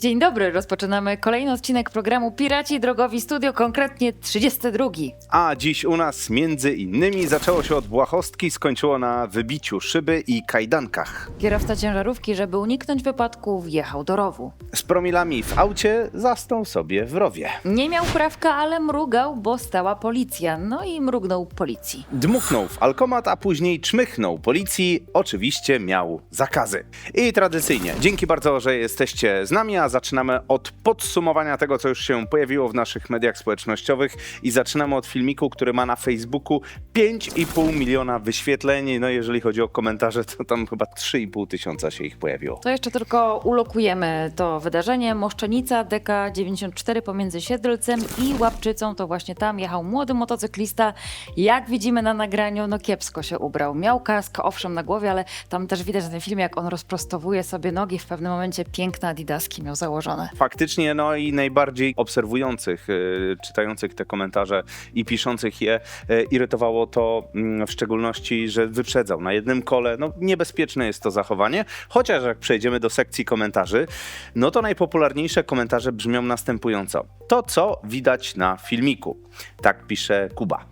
Dzień dobry, rozpoczynamy kolejny odcinek programu Piraci Drogowi Studio, konkretnie 32. A dziś u nas między innymi zaczęło się od błahostki, skończyło na wybiciu szyby i kajdankach. Kierowca ciężarówki, żeby uniknąć wypadku, wjechał do rowu. Z promilami w aucie zasnął sobie w rowie. Nie miał prawka, ale mrugał, bo stała policja. No i mrugnął policji. Dmuchnął w alkomat, a później czmychnął policji. Oczywiście miał zakazy. I tradycyjnie, dzięki bardzo, że jesteście z nami, a zaczynamy od podsumowania tego, co już się pojawiło w naszych mediach społecznościowych i zaczynamy od filmiku, który ma na Facebooku 5,5 miliona wyświetleń. No jeżeli chodzi o komentarze, to tam chyba 3,5 tysiąca się ich pojawiło. To jeszcze tylko ulokujemy to wydarzenie. Moszczenica, DK94 pomiędzy Siedlcem i Łapczycą, to właśnie tam jechał młody motocyklista. Jak widzimy na nagraniu, no kiepsko się ubrał. Miał kask, owszem, na głowie, ale tam też widać na tym filmie, jak on rozprostowuje sobie nogi. W pewnym momencie piękne adidaski miał założone. Faktycznie, no i najbardziej obserwujących, y, czytających te komentarze i piszących je, y, irytowało to mm, w szczególności, że wyprzedzał na jednym kole. No niebezpieczne jest to zachowanie, chociaż jak przejdziemy do sekcji komentarzy, no to najpopularniejsze komentarze brzmią następująco. To, co widać na filmiku. Tak pisze Kuba.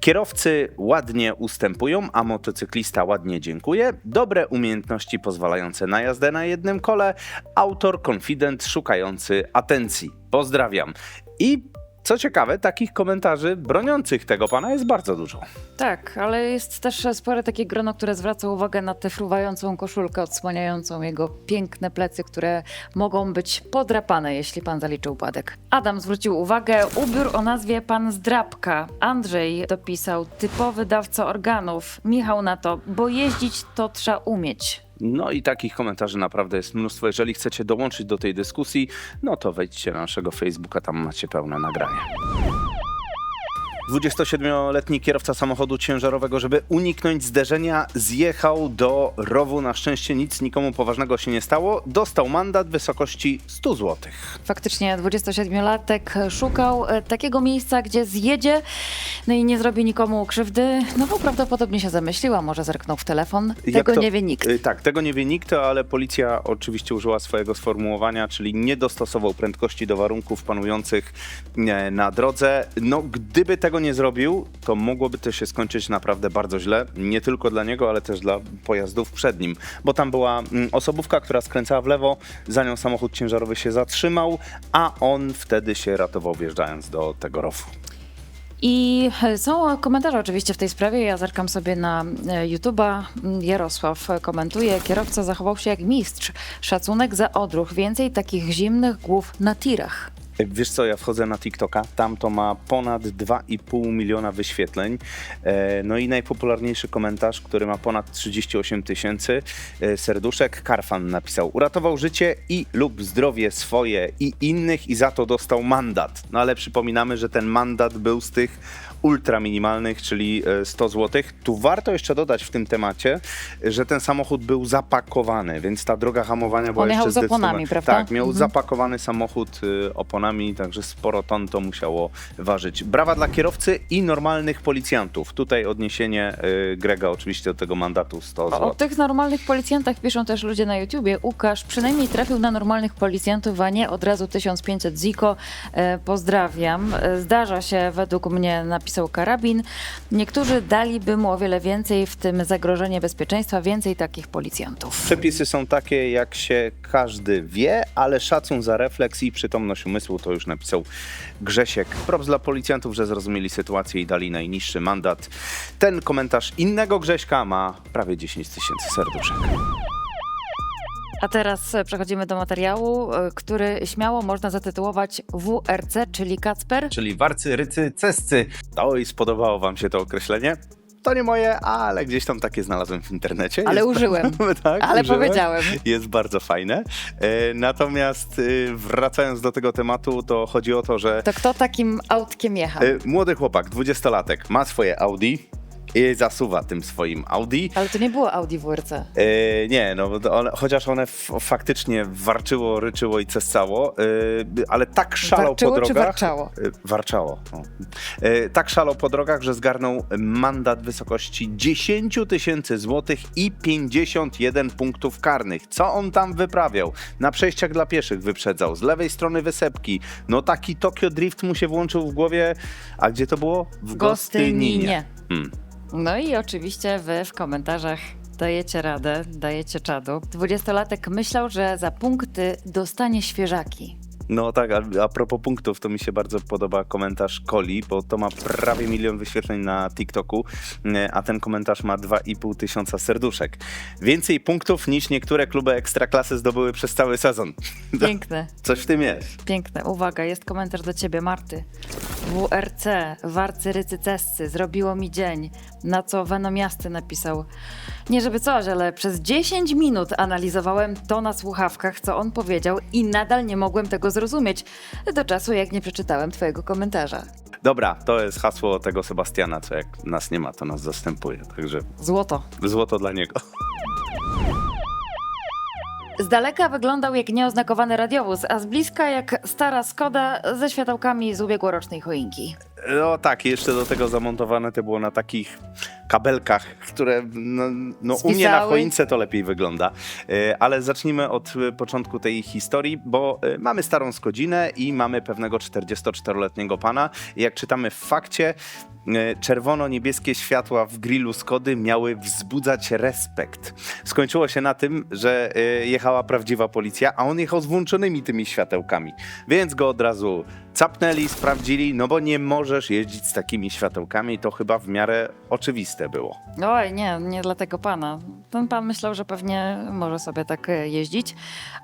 Kierowcy ładnie ustępują, a motocyklista ładnie dziękuję. Dobre umiejętności pozwalające na jazdę na jednym kole. Autor konfident szukający atencji. Pozdrawiam. I co ciekawe, takich komentarzy broniących tego pana jest bardzo dużo. Tak, ale jest też spore takie grono, które zwraca uwagę na tę fruwającą koszulkę odsłaniającą jego piękne plecy, które mogą być podrapane, jeśli pan zaliczy upadek. Adam zwrócił uwagę, ubiór o nazwie pan Zdrabka. Andrzej dopisał, typowy dawca organów. Michał na to, bo jeździć to trzeba umieć. No i takich komentarzy naprawdę jest mnóstwo. Jeżeli chcecie dołączyć do tej dyskusji, no to wejdźcie na naszego Facebooka, tam macie pełne nagranie. 27-letni kierowca samochodu ciężarowego, żeby uniknąć zderzenia, zjechał do rowu. Na szczęście nic nikomu poważnego się nie stało. Dostał mandat w wysokości 100 zł. Faktycznie 27-latek szukał e, takiego miejsca, gdzie zjedzie, no i nie zrobi nikomu krzywdy, no bo prawdopodobnie się zamyśliła, może zerknął w telefon. Tego nie wie nikt. Y, Tak, tego nie wie nikt, ale policja oczywiście użyła swojego sformułowania, czyli nie dostosował prędkości do warunków panujących e, na drodze. No, gdyby tego nie zrobił, to mogłoby to się skończyć naprawdę bardzo źle. Nie tylko dla niego, ale też dla pojazdów przed nim. Bo tam była mm, osobówka, która skręcała w lewo, za nią samochód ciężarowy się zatrzymał, a on wtedy się ratował wjeżdżając do tego rowu. I e, są komentarze oczywiście w tej sprawie. Ja zerkam sobie na e, YouTube'a. Mm, Jarosław komentuje, kierowca zachował się jak mistrz. Szacunek za odruch. Więcej takich zimnych głów na tirach. Wiesz co, ja wchodzę na TikToka, tam to ma ponad 2,5 miliona wyświetleń. E, No i najpopularniejszy komentarz, który ma ponad 38 tysięcy e, serduszek, Karfan napisał. Uratował życie i lub zdrowie swoje i innych i za to dostał mandat. No ale przypominamy, że ten mandat był z tych ultra minimalnych, czyli e, 100 zł. Tu warto jeszcze dodać w tym temacie, że ten samochód był zapakowany, więc ta droga hamowania była On jechał jeszcze z oponami, prawda? Tak, miał Mhm. zapakowany samochód y, także sporo ton to musiało ważyć. Brawa dla kierowcy i normalnych policjantów. Tutaj odniesienie y, Grega oczywiście do tego mandatu 100 O zł. tych normalnych policjantach piszą też ludzie na YouTubie. Łukasz przynajmniej trafił na normalnych policjantów, a nie od razu 1500 ziko. E, pozdrawiam. E, Zdarza się, według mnie napisał karabin. Niektórzy daliby mu o wiele więcej, w tym zagrożenie bezpieczeństwa, więcej takich policjantów. Przepisy są takie, jak się każdy wie, ale szacun za refleks i przytomność umysłu, to już napisał Grzesiek. Props dla policjantów, że zrozumieli sytuację i dali najniższy mandat. Ten komentarz innego Grześka ma prawie 10 tysięcy serduszek. A teraz e, przechodzimy do materiału, e, który śmiało można zatytułować WRC, czyli Kacper. czyli warcy, rycy, cescy. Oj, spodobało wam się to określenie? To nie moje, ale gdzieś tam takie znalazłem w internecie. Ale Jest- użyłem. tak, Ale użyłeś? powiedziałem. Jest bardzo fajne. E, natomiast e, wracając do tego tematu, to chodzi o to, że To kto takim autkiem jechał? e, młody chłopak, dwudziestolatek, ma swoje Audi i zasuwa tym swoim Audi. Ale to nie było Audi WRC. E, nie, no one, chociaż one faktycznie warczyło, ryczyło i cescało, e, ale tak szalał Warczyło po czy drogach. warczało? E, Warczało. E, tak szalał po drogach, że zgarnął mandat w wysokości 10 tysięcy złotych i 51 punktów karnych. Co on tam wyprawiał? Na przejściach dla pieszych wyprzedzał, z lewej strony wysepki. No taki Tokio Drift mu się włączył w głowie. A gdzie to było? W Gostyninie. Hmm. No i oczywiście wy w komentarzach dajecie radę, dajecie czadu. Dwudziestolatek myślał, że za punkty dostanie świeżaki. No tak, a, a propos punktów, to mi się bardzo podoba komentarz Coli, bo to ma prawie milion wyświetleń na TikToku, e, a ten komentarz ma 2,5 tysiąca serduszek. Więcej punktów niż niektóre kluby ekstraklasy zdobyły przez cały sezon. Piękne, Coś w tym jest. piękne. Uwaga, jest komentarz do ciebie, Marty. WRC, warcy rycycescy, zrobiło mi dzień. Na co Venomiasty napisał. Nie żeby coś, ale przez 10 minut analizowałem to na słuchawkach, co on powiedział i nadal nie mogłem tego zrozumieć. Do czasu, jak nie przeczytałem twojego komentarza. Dobra, to jest hasło tego Sebastiana, co jak nas nie ma, to nas zastępuje. Także Złoto. złoto dla niego. Z daleka wyglądał jak nieoznakowany radiowóz, a z bliska jak stara Skoda ze światełkami z ubiegłorocznej choinki. No tak, jeszcze do tego zamontowane to było na takich kabelkach, które no, no, u mnie na choince to lepiej wygląda. E, Ale zacznijmy od e, początku tej historii, bo e, mamy starą Skodzinę i mamy pewnego 44-letniego pana. Jak czytamy w fakcie, czerwono-niebieskie światła w grillu Skody miały wzbudzać respekt. Skończyło się na tym, że jechała prawdziwa policja, a on jechał z włączonymi tymi światełkami. Więc go od razu capnęli, sprawdzili, no bo nie możesz jeździć z takimi światełkami, to chyba w miarę oczywiste było. Oj, nie, nie dla tego pana. Ten pan myślał, że pewnie może sobie tak e, jeździć.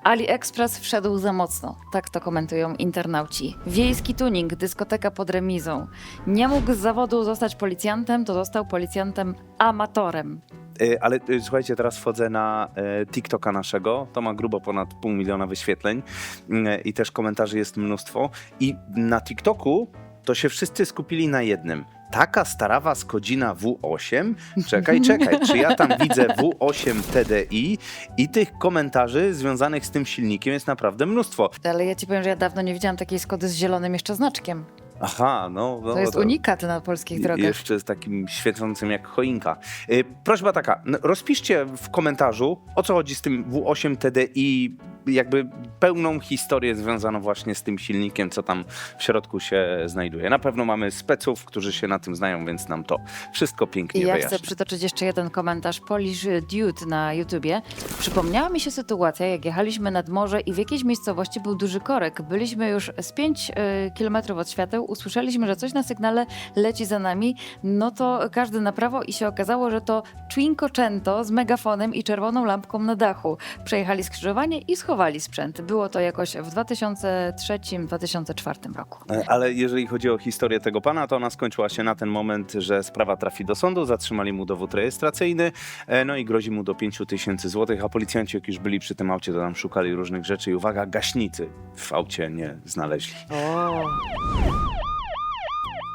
AliExpress wszedł za mocno. Tak to komentują internauci. Wiejski tuning, dyskoteka pod remizą. Nie mógł z zawodu zostać policjantem, to został policjantem amatorem. E, Ale e, słuchajcie, teraz wchodzę na e, TikToka naszego, to ma grubo ponad pół miliona wyświetleń e, i też komentarzy jest mnóstwo. I na TikToku to się wszyscy skupili na jednym. Taka starawa Skodzina W8? Czekaj, czekaj, czy ja tam widzę W8 TDI i tych komentarzy związanych z tym silnikiem jest naprawdę mnóstwo. Ale ja ci powiem, że ja dawno nie widziałam takiej Skody z zielonym jeszcze znaczkiem. Aha, no. no To jest unikat na polskich drogach. Jeszcze z takim świecącym jak choinka. Y, Prośba taka, n- rozpiszcie w komentarzu, o co chodzi z tym W8 TDI, jakby pełną historię związaną właśnie z tym silnikiem, co tam w środku się znajduje. Na pewno mamy speców, którzy się na tym znają, więc nam to wszystko pięknie I ja wyjaśni. chcę przytoczyć jeszcze jeden komentarz. Polish Dude na YouTubie. Przypomniała mi się sytuacja, jak jechaliśmy nad morze i w jakiejś miejscowości był duży korek. Byliśmy już z 5 y, kilometrów od świateł, usłyszeliśmy, że coś na sygnale leci za nami. No to każdy na prawo i się okazało, że to Cinquecento z megafonem i czerwoną lampką na dachu. Przejechali skrzyżowanie i schowali sprzęt. Było to jakoś w 2003-2004 roku. E, Ale jeżeli chodzi o historię tego pana, to ona skończyła się na ten moment, że sprawa trafi do sądu, zatrzymali mu dowód rejestracyjny, e, no i grozi mu do 5 tysięcy złotych, a policjanci jak już byli przy tym aucie, to tam szukali różnych rzeczy i uwaga, gaśnicy w aucie nie znaleźli. O.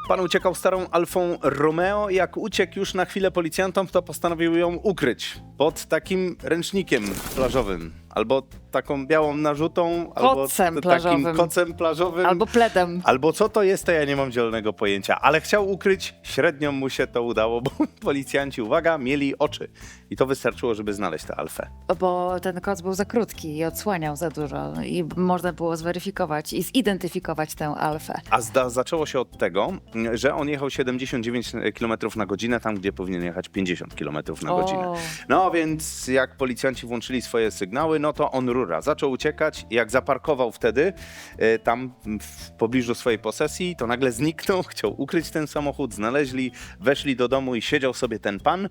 Pan uciekał starą Alfą Romeo. Jak uciekł już na chwilę policjantom, to postanowił ją ukryć pod takim ręcznikiem plażowym. Albo taką białą narzutą, Kocem albo plażowym. takim kocem plażowym. Albo pledem. Albo co to jest, to ja nie mam zielonego pojęcia. Ale chciał ukryć, średnio mu się to udało, bo policjanci, uwaga, mieli oczy. I to wystarczyło, żeby znaleźć tę Alfę. Bo ten koc był za krótki i odsłaniał za dużo i można było zweryfikować i zidentyfikować tę alfę. A zda, zaczęło się od tego, że on jechał 79 km na godzinę, tam gdzie powinien jechać 50 km na godzinę. No więc jak policjanci włączyli swoje sygnały, no to on rura. Zaczął uciekać. Jak zaparkował wtedy e, tam w pobliżu swojej posesji, to nagle zniknął, chciał ukryć ten samochód, znaleźli, weszli do domu i siedział sobie ten pan.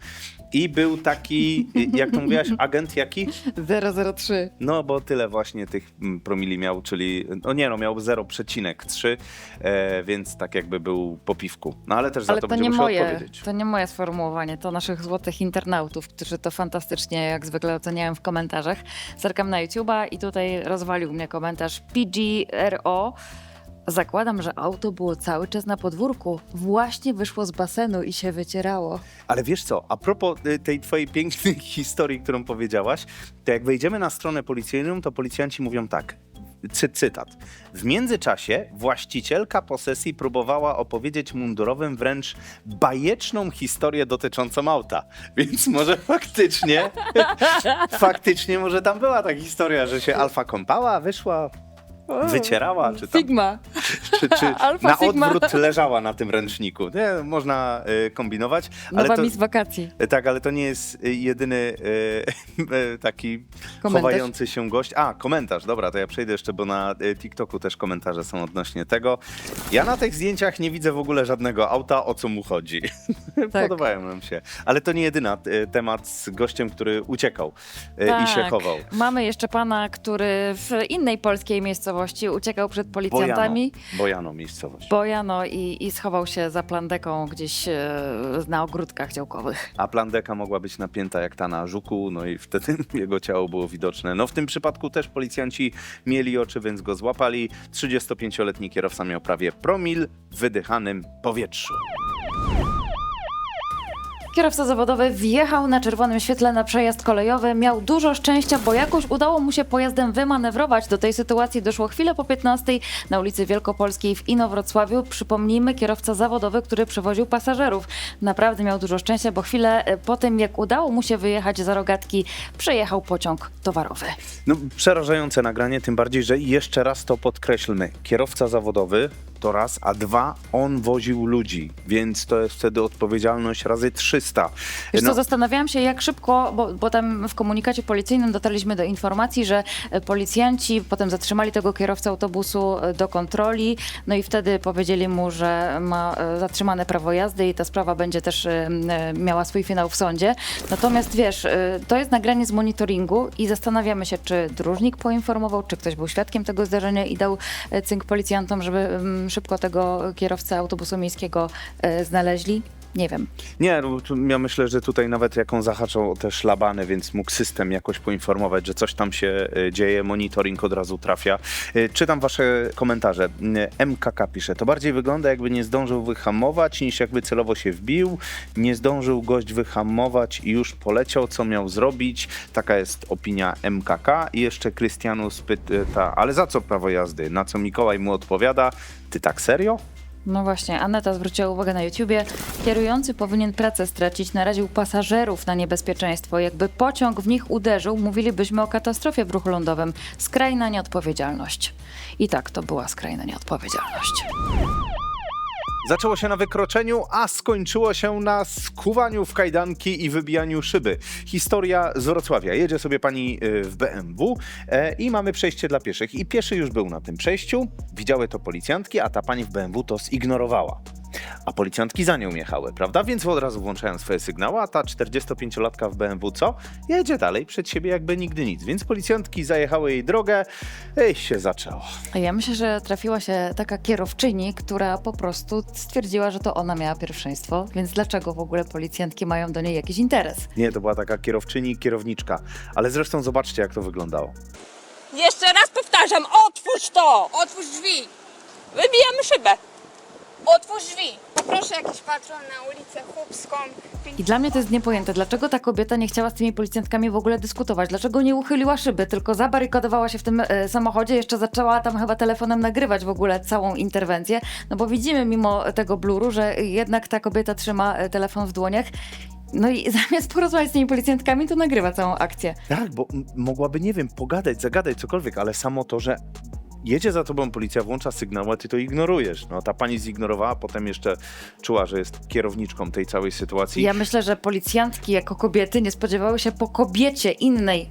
I był taki, e, jak to mówiłaś, agent jaki? 003. No bo tyle właśnie tych mm, promili miał, czyli, no nie no, miał 0,3, e, więc tak jakby był po piwku. No ale też za Ale to, to będzie nie musiał moje, odpowiedzieć. to nie moje sformułowanie, to naszych złotych internautów, którzy to fantastycznie jak zwykle oceniają w komentarzach. Zerkam na YouTube'a i tutaj rozwalił mnie komentarz PGRO. Zakładam, że auto było cały czas na podwórku. Właśnie wyszło z basenu i się wycierało. Ale wiesz co, a propos y, tej twojej pięknej historii, którą powiedziałaś, to jak wejdziemy na stronę policyjną, to policjanci mówią tak. Cy, cytat. W międzyczasie właścicielka posesji próbowała opowiedzieć mundurowym wręcz bajeczną historię dotyczącą auta. Więc może faktycznie, faktycznie może tam była ta historia, że się alfa kąpała, wyszła, wycierała, czy tam Figma. Czy, czy na Sigma. odwrót leżała na tym ręczniku. Nie, można y, kombinować, ale Nowa to, mis wakacji. tak, ale to nie jest y, jedyny y, y, taki Komentarz. chowający się gość. A, komentarz, dobra, to ja przejdę jeszcze, bo na y, TikToku też komentarze są odnośnie tego. Ja na tych zdjęciach nie widzę w ogóle żadnego auta, o co mu chodzi. Tak. Podobają nam się. Ale to nie jedyna y, temat z gościem, który uciekał y, i się Tak. chował. Mamy jeszcze pana, który w innej polskiej miejscowości uciekał przed policjantami. Bojano, miejscowość. Bojano i, i schował się za plandeką gdzieś e, na ogródkach działkowych. A plandeka mogła być napięta jak ta na żuku, no i wtedy jego ciało było widoczne. No w tym przypadku też policjanci mieli oczy, więc go złapali. 35-letni kierowca miał prawie promil w wydychanym powietrzu. Kierowca zawodowy wjechał na czerwonym świetle na przejazd kolejowy. Miał dużo szczęścia, bo jakoś udało mu się pojazdem wymanewrować. Do tej sytuacji doszło chwilę po 15 na ulicy Wielkopolskiej w Inowrocławiu. Przypomnijmy, kierowca zawodowy, który przewoził pasażerów. Naprawdę miał dużo szczęścia, bo chwilę e, po tym, jak udało mu się wyjechać za rogatki, przejechał pociąg towarowy. No przerażające nagranie, tym bardziej, że jeszcze raz to podkreślmy. Kierowca zawodowy to raz, a dwa, on woził ludzi, więc to jest wtedy odpowiedzialność razy 300. Wiesz co, No, zastanawiałam się, jak szybko, bo, tam w komunikacie policyjnym dotarliśmy do informacji, że e, policjanci potem zatrzymali tego kierowcę autobusu e, do kontroli, no i wtedy powiedzieli mu, że ma e, zatrzymane prawo jazdy i ta sprawa będzie też miała swój finał w sądzie. Natomiast wiesz, to jest nagranie z monitoringu i zastanawiamy się, czy dróżnik poinformował, czy ktoś był świadkiem tego zdarzenia i dał cynk policjantom, żeby szybko tego kierowcę autobusu miejskiego e, znaleźli. Nie wiem. Nie, no, ja myślę, że tutaj nawet jak on zahaczał o te szlabany, więc mógł system jakoś poinformować, że coś tam się e, dzieje, monitoring od razu trafia. E, Czytam wasze komentarze. E, MKK pisze, to bardziej wygląda jakby nie zdążył wyhamować, niż jakby celowo się wbił. Nie zdążył gość wyhamować i już poleciał, co miał zrobić. Taka jest opinia MKK. I jeszcze Krystianus pyta, ale za co prawo jazdy? Na co Mikołaj mu odpowiada, ty tak serio? No właśnie, Aneta zwróciła uwagę na YouTubie. Kierujący powinien pracę stracić, naraził pasażerów na niebezpieczeństwo. Jakby pociąg w nich uderzył, mówilibyśmy o katastrofie w ruchu lądowym. Skrajna nieodpowiedzialność. I tak, to była skrajna nieodpowiedzialność. Zaczęło się na wykroczeniu, a skończyło się na skuwaniu w kajdanki i wybijaniu szyby. Historia z Wrocławia. Jedzie sobie pani y, w BMW e, i mamy przejście dla pieszych. I pieszy już był na tym przejściu, widziały to policjantki, a ta pani w BMW to zignorowała. A policjantki za nią jechały, prawda? Więc od razu włączają swoje sygnały, a ta 45-latka w BMW co? Jedzie dalej przed siebie jakby nigdy nic. Więc policjantki zajechały jej drogę i się zaczęło. A Ja myślę, że trafiła się taka kierowczyni, która po prostu stwierdziła, że to ona miała pierwszeństwo, więc dlaczego w ogóle policjantki mają do niej jakiś interes? Nie, to była taka kierowczyni, kierowniczka. Ale zresztą zobaczcie, jak to wyglądało. Jeszcze raz powtarzam, otwórz to! Otwórz drzwi! Wybijamy szybę. Otwórz drzwi! Poproszę jakiś patrol na ulicę Chłopską. I dla mnie to jest niepojęte, dlaczego ta kobieta nie chciała z tymi policjantkami w ogóle dyskutować, dlaczego nie uchyliła szyby, tylko zabarykadowała się w tym e, samochodzie, jeszcze zaczęła tam chyba telefonem nagrywać w ogóle całą interwencję, no bo widzimy mimo tego bluru, że jednak ta kobieta trzyma e, telefon w dłoniach. No i zamiast porozmawiać z tymi policjantkami, to nagrywa całą akcję. Tak, bo m- mogłaby, nie wiem, pogadać, zagadać, cokolwiek, ale samo to, że jedzie za tobą policja, włącza sygnał, a ty to ignorujesz. No, ta pani zignorowała, potem jeszcze czuła, że jest kierowniczką tej całej sytuacji. Ja myślę, że policjantki jako kobiety nie spodziewały się po kobiecie innej,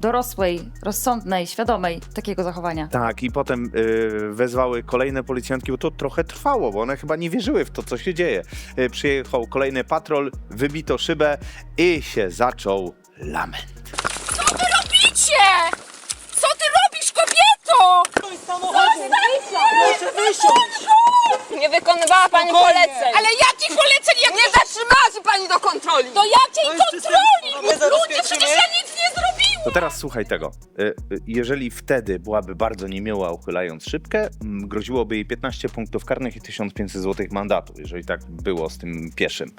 dorosłej, rozsądnej, świadomej takiego zachowania. Tak, i potem y, wezwały kolejne policjantki, bo to trochę trwało, bo one chyba nie wierzyły w to, co się dzieje. Y, przyjechał kolejny patrol, wybito szybę i się zaczął lament. Robicie! Co? Proszę wysiąść! Nie wykonywała pani Spokojnie. poleceń. Ale jakich poleceń? Jak nie zatrzymała się pani do kontroli? Do jakiej To jest kontroli? system. My Ludzie, przecież ja nic! To teraz słuchaj tego. Y, y, Jeżeli wtedy byłaby bardzo niemiła, uchylając szybkę, mm, groziłoby jej 15 punktów karnych i 1500 zł mandatu, jeżeli tak było z tym pieszym.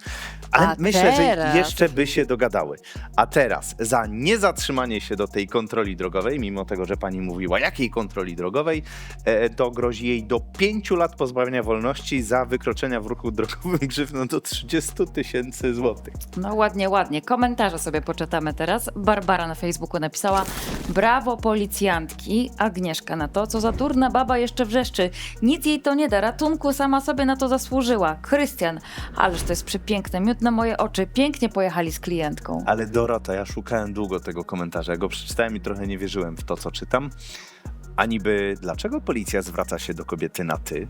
Ale A myślę, teraz? że jeszcze by się dogadały. A teraz za niezatrzymanie się do tej kontroli drogowej, mimo tego, że pani mówiła, jakiej kontroli drogowej, e, to grozi jej do 5 lat pozbawienia wolności za wykroczenia w ruchu drogowym grzywną do 30 tysięcy złotych. No ładnie, ładnie. Komentarze sobie poczytamy teraz. Barbara na Facebooku napisała Brawo policjantki. Agnieszka na to, co za durna baba jeszcze wrzeszczy. Nic jej to nie da, ratunku sama sobie na to zasłużyła. Krystian, ależ to jest przepiękne, miód na moje oczy. Pięknie pojechali z klientką. Ale Dorota, ja szukałem długo tego komentarza. Ja go przeczytałem i trochę nie wierzyłem w to, co czytam. A niby dlaczego policja zwraca się do kobiety na ty?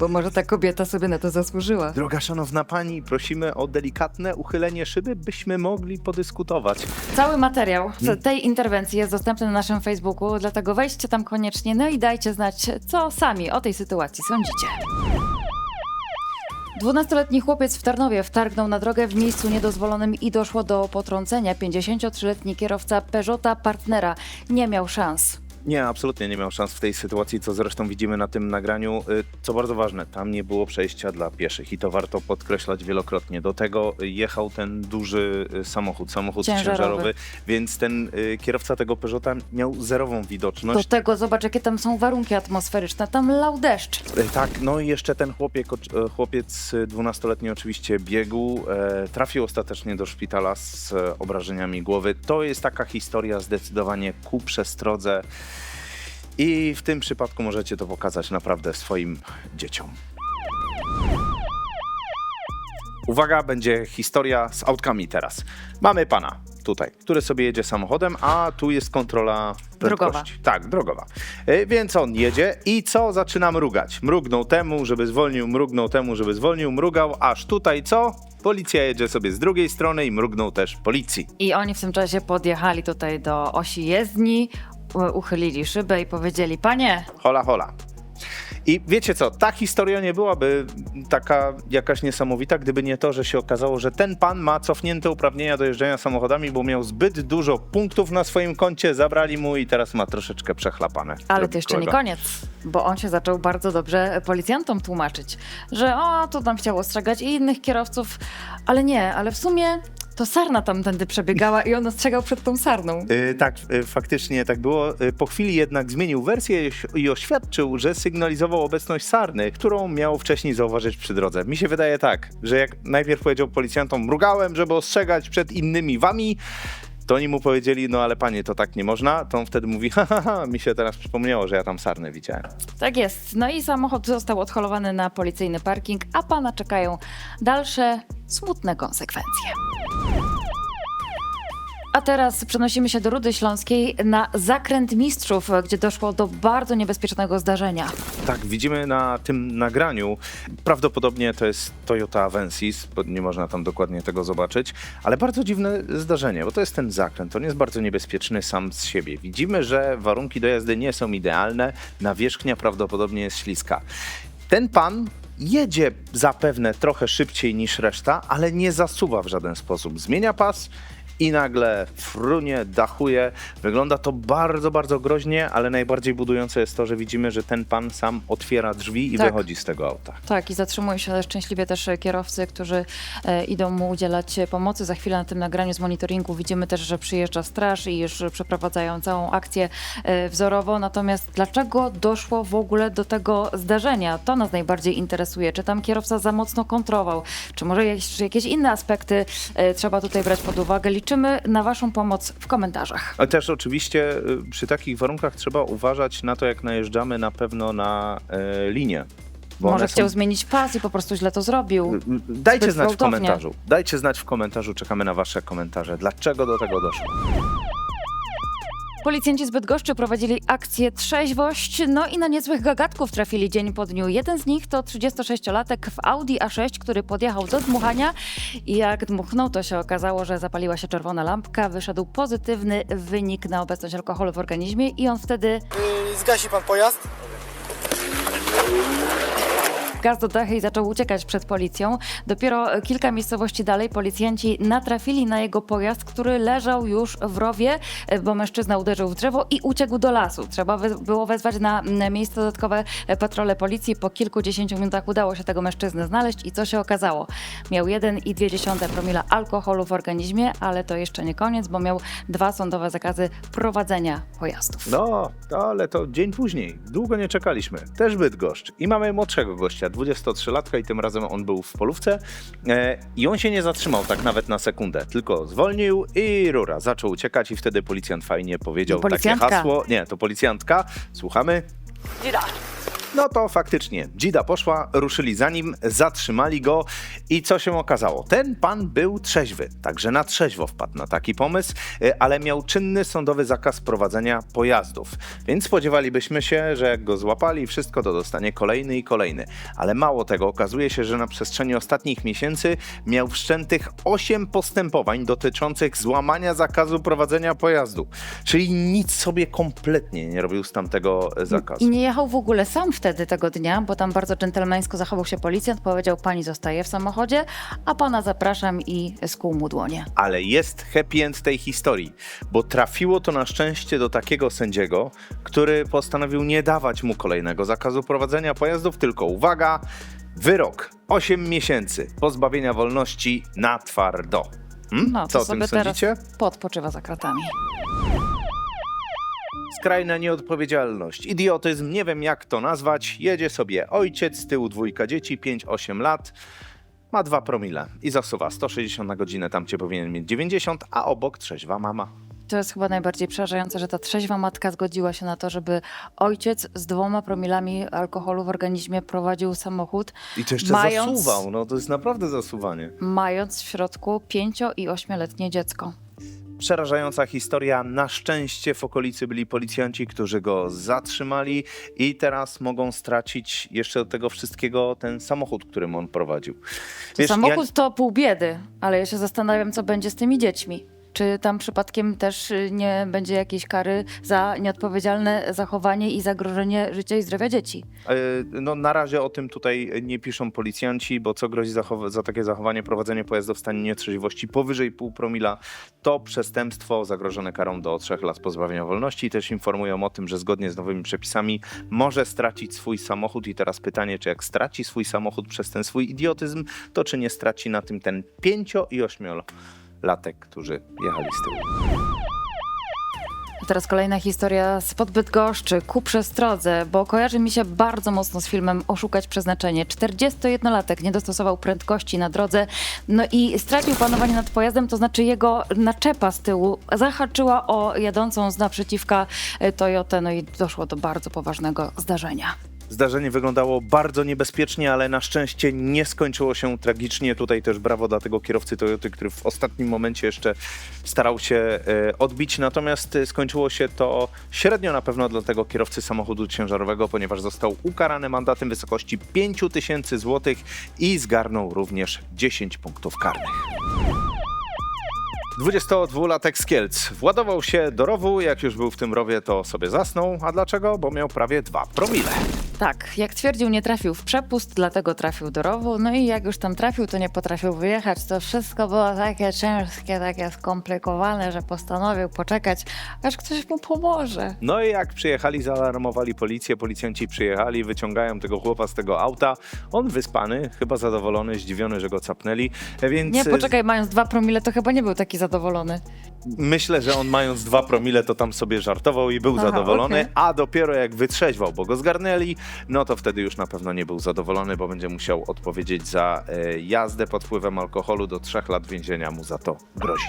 Bo może ta kobieta sobie na to zasłużyła. Droga szanowna pani, prosimy o delikatne uchylenie szyby, byśmy mogli podyskutować. Cały materiał z tej interwencji jest dostępny na naszym Facebooku, dlatego wejdźcie tam koniecznie, no i dajcie znać, co sami o tej sytuacji sądzicie. 12-letni chłopiec w Tarnowie wtargnął na drogę w miejscu niedozwolonym i doszło do potrącenia. 53-letni kierowca Peugeota Partnera nie miał szans. Nie, absolutnie nie miał szans w tej sytuacji, co zresztą widzimy na tym nagraniu. Y, Co bardzo ważne, tam nie było przejścia dla pieszych i to warto podkreślać wielokrotnie. Do tego jechał ten duży y, samochód, samochód Ciężarowy. ciężarowy, więc ten y, kierowca tego Peugeota miał zerową Do widoczność. tego zobacz, jakie tam są warunki atmosferyczne. Tam lał deszcz. Tak, no i jeszcze ten chłopiek, oc- e, chłopiec e, 12-letni oczywiście biegł, e, trafił ostatecznie do szpitala z e, obrażeniami głowy. To jest taka historia zdecydowanie ku przestrodze i w tym przypadku możecie to pokazać naprawdę swoim dzieciom. Uwaga, będzie historia z autkami teraz. Mamy pana tutaj, który sobie jedzie samochodem, a tu jest kontrola Drogowa. prędkości. Tak, drogowa. E, Więc on jedzie i co? Zaczyna mrugać. Mrugnął temu, żeby zwolnił, mrugnął temu, żeby zwolnił, mrugał, aż tutaj co? Policja jedzie sobie z drugiej strony i mrugnął też policji. I oni w tym czasie podjechali tutaj do osi jezdni, u- uchylili szybę i powiedzieli, panie, Hola, hola. I wiecie co, ta historia nie byłaby taka jakaś niesamowita, gdyby nie to, że się okazało, że ten pan ma cofnięte uprawnienia do jeżdżenia samochodami, bo miał zbyt dużo punktów na swoim koncie, zabrali mu i teraz ma troszeczkę przechlapane. Ale to jeszcze nie kolego. koniec, bo on się zaczął bardzo dobrze policjantom tłumaczyć, że o, to tam chciał ostrzegać i innych kierowców, ale nie, ale w sumie to sarna tamtędy przebiegała i on ostrzegał przed tą sarną. Y, tak, y, faktycznie tak było. Y, Po chwili jednak zmienił wersję i i oświadczył, że sygnalizował obecność sarny, którą miał wcześniej zauważyć przy drodze. Mi się wydaje tak, że jak najpierw powiedział policjantom, mrugałem, żeby ostrzegać przed innymi wami, to oni mu powiedzieli, no ale panie, to tak nie można, to on wtedy mówi, ha, ha, ha, mi się teraz przypomniało, że ja tam sarnę widziałem. Tak jest. No i samochód został odholowany na policyjny parking, a pana czekają dalsze smutne konsekwencje. A teraz przenosimy się do Rudy Śląskiej na zakręt mistrzów, gdzie doszło do bardzo niebezpiecznego zdarzenia. Tak, widzimy na tym nagraniu, prawdopodobnie to jest Toyota Avensis, bo nie można tam dokładnie tego zobaczyć, ale bardzo dziwne zdarzenie, bo to jest ten zakręt, on jest bardzo niebezpieczny sam z siebie. Widzimy, że warunki do jazdy nie są idealne, nawierzchnia prawdopodobnie jest śliska. Ten pan jedzie zapewne trochę szybciej niż reszta, ale nie zasuwa w żaden sposób. Zmienia pas i nagle frunie, dachuje. Wygląda to bardzo, bardzo groźnie, ale najbardziej budujące jest to, że widzimy, że ten pan sam otwiera drzwi i Tak. wychodzi z tego auta. Tak, i zatrzymują się szczęśliwie też kierowcy, którzy e, idą mu udzielać pomocy. Za chwilę na tym nagraniu z monitoringu widzimy też, że przyjeżdża straż i już przeprowadzają całą akcję e, wzorowo. Natomiast dlaczego doszło w ogóle do tego zdarzenia? To nas najbardziej interesuje. Czy tam kierowca za mocno kontrował? Czy może jakieś, jakieś inne aspekty e, trzeba tutaj brać pod uwagę? Liczymy na Waszą pomoc w komentarzach. Ale też oczywiście y, przy takich warunkach trzeba uważać na to, jak najeżdżamy na pewno na e, linię. bo Może one są- chciał zmienić pas i po prostu źle to zrobił. Dajcie zbyt znać w komentarzu. Dajcie znać w komentarzu, czekamy na wasze komentarze. Dlaczego do tego doszło? Policjanci z Bydgoszczy prowadzili akcję Trzeźwość, no i na niezłych gagatków trafili dzień po dniu. Jeden z nich to 36-latek w Audi A6, który podjechał do dmuchania i jak dmuchnął, to się okazało, że zapaliła się czerwona lampka, wyszedł pozytywny wynik na obecność alkoholu w organizmie i on wtedy Yy, Zgasi pan pojazd? Gaz do dachy i zaczął uciekać przed policją. Dopiero kilka miejscowości dalej policjanci natrafili na jego pojazd, który leżał już w rowie, bo mężczyzna uderzył w drzewo i uciekł do lasu. Trzeba było wezwać na miejsce dodatkowe patrole policji. Po kilkudziesięciu minutach udało się tego mężczyznę znaleźć i co się okazało? Miał 1,2 promila alkoholu w organizmie, ale to jeszcze nie koniec, bo miał dwa sądowe zakazy prowadzenia pojazdów. No, ale to dzień później. Długo nie czekaliśmy. Też Bydgoszcz. I mamy młodszego gościa, 23-latka i tym razem on był w polówce. E, I on się nie zatrzymał tak nawet na sekundę, tylko zwolnił i rura. Zaczął uciekać i wtedy policjant fajnie powiedział takie hasło. Nie, to policjantka. Słuchamy. Dzida. No to faktycznie, dzida poszła, ruszyli za nim, zatrzymali go i co się okazało? Ten pan był trzeźwy, także na trzeźwo wpadł na taki pomysł, y, ale miał czynny sądowy zakaz prowadzenia pojazdów. Więc spodziewalibyśmy się, że jak go złapali, wszystko to dostanie kolejny i kolejny. Ale mało tego, okazuje się, że na przestrzeni ostatnich miesięcy miał wszczętych 8 postępowań dotyczących złamania zakazu prowadzenia pojazdu. Czyli nic sobie kompletnie nie robił z tamtego e, zakazu. I nie jechał w ogóle sam wtedy tego dnia, bo tam bardzo dżentelmeńsko zachował się policjant, powiedział pani zostaje w samochodzie, a pana zapraszam i skłuł mu dłonie. Ale jest happy end tej historii, bo trafiło to na szczęście do takiego sędziego, który postanowił nie dawać mu kolejnego zakazu prowadzenia pojazdów, tylko uwaga, wyrok 8 miesięcy pozbawienia wolności na twardo. Hmm? No, Co to o tym sobie teraz sądzicie? podpoczywa za kratami. Skrajna nieodpowiedzialność, idiotyzm, nie wiem jak to nazwać. Jedzie sobie ojciec, z tyłu dwójka dzieci, 5-8 lat, ma 2 promile i zasuwa 160 na godzinę, tam cię powinien mieć 90, a obok trzeźwa mama. To jest chyba najbardziej przerażające, że ta trzeźwa matka zgodziła się na to, żeby ojciec z dwoma promilami alkoholu w organizmie prowadził samochód, I to jeszcze Mając- zasuwał, no to jest naprawdę zasuwanie. mając w środku pięcio- i ośmioletnie dziecko. Przerażająca historia. Na szczęście w okolicy byli policjanci, którzy go zatrzymali i teraz mogą stracić jeszcze do tego wszystkiego ten samochód, którym on prowadził. To samochód to pół biedy, ale ja się zastanawiam, co będzie z tymi dziećmi. Czy tam przypadkiem też y, nie będzie jakiejś kary za nieodpowiedzialne zachowanie i zagrożenie życia i zdrowia dzieci? e, no, na razie o tym tutaj nie piszą policjanci, bo co grozi za takie zachowanie prowadzenie pojazdu w stanie nietrzeźwości powyżej pół promila, to przestępstwo zagrożone karą do 3 lat pozbawienia wolności i też informują o tym, że zgodnie z nowymi przepisami może stracić swój samochód i teraz pytanie, czy jak straci swój samochód przez ten swój idiotyzm, to czy nie straci na tym ten pięcio i ośmiolatek, którzy jechali z tyłu. Teraz kolejna historia z Bydgoszczy ku przestrodze, bo kojarzy mi się bardzo mocno z filmem Oszukać przeznaczenie. 41-latek nie dostosował prędkości na drodze, no i stracił panowanie nad pojazdem, to znaczy jego naczepa z tyłu zahaczyła o jadącą z naprzeciwka e, Toyotę, no i doszło do bardzo poważnego zdarzenia. Zdarzenie wyglądało bardzo niebezpiecznie, ale na szczęście nie skończyło się tragicznie. Tutaj też brawo dla tego kierowcy Toyoty, który w ostatnim momencie jeszcze starał się e, odbić. Natomiast e, skończyło się to średnio na pewno dla tego kierowcy samochodu ciężarowego, ponieważ został ukarany mandatem w wysokości 5 tysięcy złotych i zgarnął również 10 punktów karnych. 22-latek z Kielc władował się do rowu, jak już był w tym rowie, to sobie zasnął. A dlaczego? Bo miał prawie 2 promile. Tak, jak twierdził, nie trafił w przepust, dlatego trafił do rowu. No i jak już tam trafił, to nie potrafił wyjechać. To wszystko było takie ciężkie, takie skomplikowane, że postanowił poczekać, aż ktoś mu pomoże. No i jak przyjechali, zaalarmowali policję, policjanci przyjechali, wyciągają tego chłopa z tego auta. On wyspany, chyba zadowolony, zdziwiony, że go capnęli, więc Nie, e, poczekaj, mając dwa promile, to chyba nie był taki zadowolony. Myślę, że on mając dwa promile, to tam sobie żartował i był Aha, zadowolony, okej. a dopiero jak wytrzeźwał, bo go zgarnęli, no to wtedy już na pewno nie był zadowolony, bo będzie musiał odpowiedzieć za e, jazdę pod wpływem alkoholu do trzech lat więzienia mu za to grozi.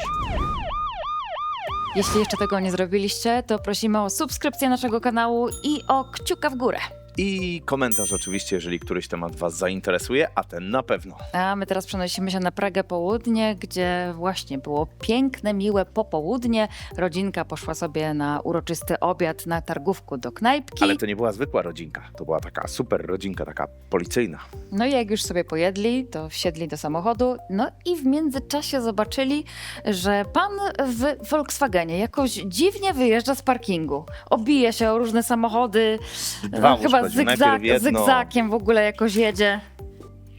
Jeśli jeszcze tego nie zrobiliście, to prosimy o subskrypcję naszego kanału i o kciuka w górę. I komentarz oczywiście, jeżeli któryś temat Was zainteresuje, a ten na pewno. A my teraz przenosimy się na Pragę Południe, gdzie właśnie było piękne, miłe popołudnie. Rodzinka poszła sobie na uroczysty obiad na targówku do knajpki. Ale to nie była zwykła rodzinka, to była taka super rodzinka, taka policyjna. No i jak już sobie pojedli, to wsiedli do samochodu. No i w międzyczasie zobaczyli, że pan w Volkswagenie jakoś dziwnie wyjeżdża z parkingu. Obija się o różne samochody. Dwa mu chyba zygzak, najpierw jedno, zygzakiem w ogóle jakoś jedzie.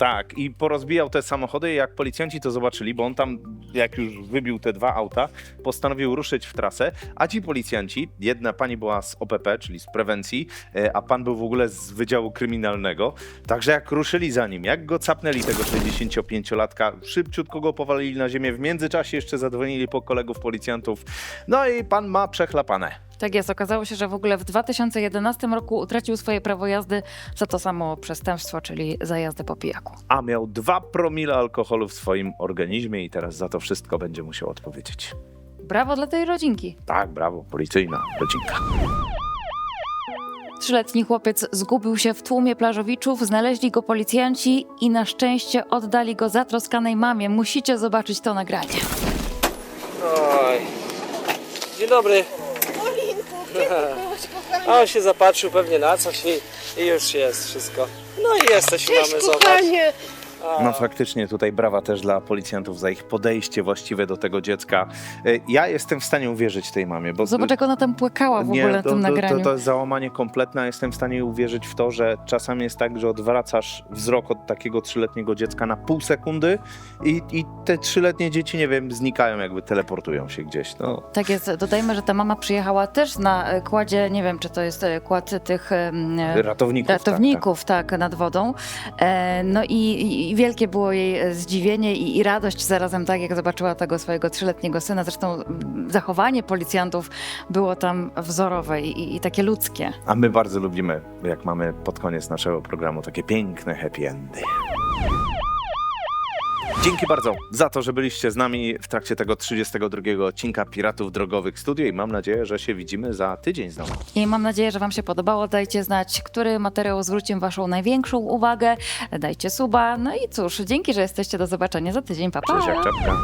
Tak, i porozbijał te samochody, i jak policjanci to zobaczyli, bo on tam, jak już wybił te dwa auta, postanowił ruszyć w trasę, a ci policjanci, jedna pani była z OPP, czyli z prewencji, e, a pan był w ogóle z Wydziału Kryminalnego, także jak ruszyli za nim, jak go capnęli tego 65-latka, szybciutko go powalili na ziemię, w międzyczasie jeszcze zadzwonili po kolegów policjantów, no i pan ma przechlapane. Tak jest, okazało się, że w ogóle w 2011 roku utracił swoje prawo jazdy za to samo przestępstwo, czyli za jazdę po pijaku. A miał 2 promile alkoholu w swoim organizmie i teraz za to wszystko będzie musiał odpowiedzieć. Brawo dla tej rodzinki. Tak, brawo, policyjna rodzinka. Trzyletni chłopiec zgubił się w tłumie plażowiczów, znaleźli go policjanci i na szczęście oddali go zatroskanej mamie. Musicie zobaczyć to nagranie. Oj. Dzień dobry. A on się zapatrzył pewnie na coś i, i już jest wszystko. No i jesteśmy, mamy zobacz. No faktycznie tutaj brawa też dla policjantów za ich podejście właściwe do tego dziecka. E, Ja jestem w stanie uwierzyć tej mamie, bo Zobacz, jak ona tam płakała w ogóle na to, tym to, nagraniu. To, to jest załamanie kompletne. a Jestem w stanie uwierzyć w to, że czasami jest tak, że odwracasz wzrok od takiego trzyletniego dziecka na pół sekundy i, i te trzyletnie dzieci, nie wiem, znikają, jakby teleportują się gdzieś. No, Tak jest. Dodajmy, że ta mama przyjechała też na e, kładzie, nie wiem, czy to jest e, kład tych em, e, ratowników. tak, ratowników, tak, nad wodą. E, no i, i wielkie było jej e, zdziwienie i, i radość zarazem, tak jak zobaczyła tego swojego trzyletniego syna. Zresztą zachowanie policjantów było tam wzorowe i, i, i takie ludzkie. A my bardzo lubimy, jak mamy pod koniec naszego programu takie piękne happy endy. Dzięki bardzo za to, że byliście z nami w trakcie tego 32 odcinka Piratów Drogowych Studio i mam nadzieję, że się widzimy za tydzień znowu. I mam nadzieję, że Wam się podobało. Dajcie znać, który materiał zwrócił Waszą największą uwagę. Dajcie suba. No i cóż, dzięki, że jesteście. Do zobaczenia za tydzień. Pa, pa. Cześć jak czapka.